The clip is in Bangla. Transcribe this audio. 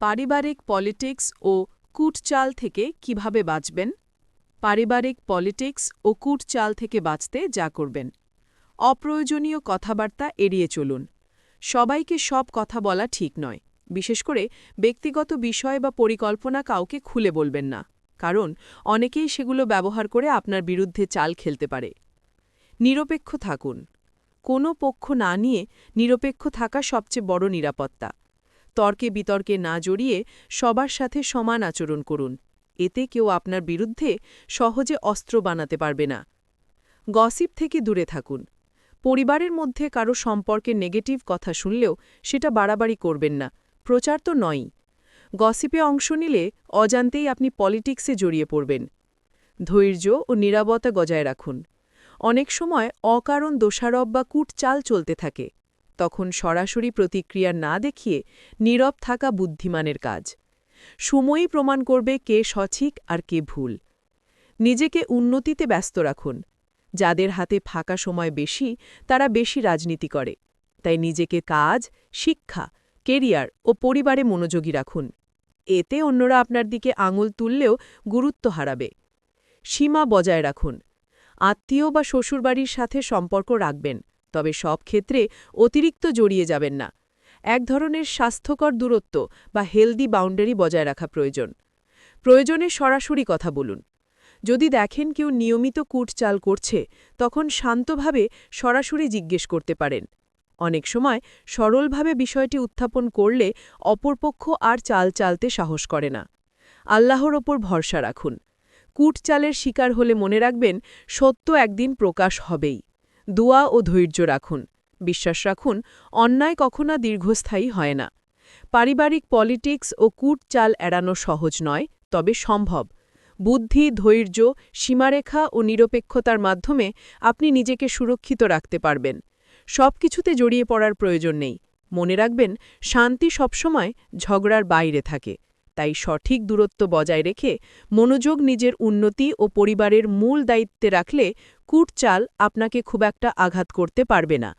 পারিবারিক পলিটিক্স ও কূটচাল থেকে কীভাবে বাঁচবেন? পারিবারিক পলিটিক্স ও কূটচাল থেকে বাঁচতে যা করবেন। অপ্রয়োজনীয় কথাবার্তা এড়িয়ে চলুন। সবাইকে সব কথা বলা ঠিক নয়। বিশেষ করে ব্যক্তিগত বিষয় বা পরিকল্পনা কাউকে খুলে বলবেন না। কারণ অনেকেই সেগুলো ব্যবহার করে আপনার বিরুদ্ধে চাল খেলতে পারে। নিরপেক্ষ থাকুন। কোনো পক্ষ না নিয়ে নিরপেক্ষ থাকা সবচেয়ে বড় নিরাপত্তা। তর্কে বিতর্কে না জড়িয়ে সবার সাথে সমান আচরণ করুন। এতে কেউ আপনার বিরুদ্ধে সহজে অস্ত্র বানাতে পারবে না। গসিপ থেকে দূরে থাকুন। পরিবারের মধ্যে কারও সম্পর্কে নেগেটিভ কথা শুনলেও সেটা বাড়াবাড়ি করবেন না। প্রচার তো নয়ই। গসিপে অংশ নিলে অজান্তেই আপনি পলিটিক্সে জড়িয়ে পড়বেন। ধৈর্য ও নিরাপত্তা বজায় রাখুন। অনেক সময় অকারণ দোষারোপ বা কূট চাল চলতে থাকে। তখন সরাসরি প্রতিক্রিয়া না দেখিয়ে নীরব থাকা বুদ্ধিমানের কাজ। সময়ই প্রমাণ করবে কে সঠিক আর কে ভুল। নিজেকে উন্নতিতে ব্যস্ত রাখুন। যাদের হাতে ফাঁকা সময় বেশি, তারা বেশি রাজনীতি করে। তাই নিজেকে কাজ, শিক্ষা, কেরিয়ার ও পরিবারে মনোযোগী রাখুন। এতে অন্যরা আপনার দিকে আঙুল তুললেও গুরুত্ব হারাবে। সীমা বজায় রাখুন। আত্মীয় বা শ্বশুরবাড়ির সাথে সম্পর্ক রাখবেন। তবে সব ক্ষেত্রে অতিরিক্ত জড়িয়ে যাবেন না। এক ধরনের স্বাস্থ্যকর দূরত্ব বা হেলদি বাউন্ডারি বজায় রাখা প্রয়োজন। প্রয়োজনে সরাসরি কথা বলুন। যদি দেখেন কেউ নিয়মিত কুটচাল করছে, তখন শান্তভাবে সরাসরি জিজ্ঞেস করতে পারেন। অনেক সময় সরলভাবে বিষয়টি উত্থাপন করলে অপরপক্ষ আর চাল চালতে সাহস করে না। আল্লাহর ওপর ভরসা রাখুন। কুটচালের শিকার হলে মনে রাখবেন, সত্য একদিন প্রকাশ হবেই। দোয়া ও ধৈর্য রাখুন। বিশ্বাস রাখুন, অন্যায় কখনো দীর্ঘস্থায়ী হয় না। পারিবারিক পলিটিক্স ও কূটচাল এড়ানো সহজ নয়, তবে সম্ভব। বুদ্ধি, ধৈর্য, সীমারেখা ও নিরপেক্ষতার মাধ্যমে আপনি নিজেকে সুরক্ষিত রাখতে পারবেন। সব কিছুতে জড়িয়ে পড়ার প্রয়োজন নেই। মনে রাখবেন, শান্তি সবসময় ঝগড়ার বাইরে থাকে। তাই সঠিক দূরত্ব বজায় রেখে মনোযোগ নিজের উন্নতি ও পরিবারের মূল দায়িত্বে রাখলে কূটচাল আপনাকে খুব একটা আঘাত করতে পারবে না।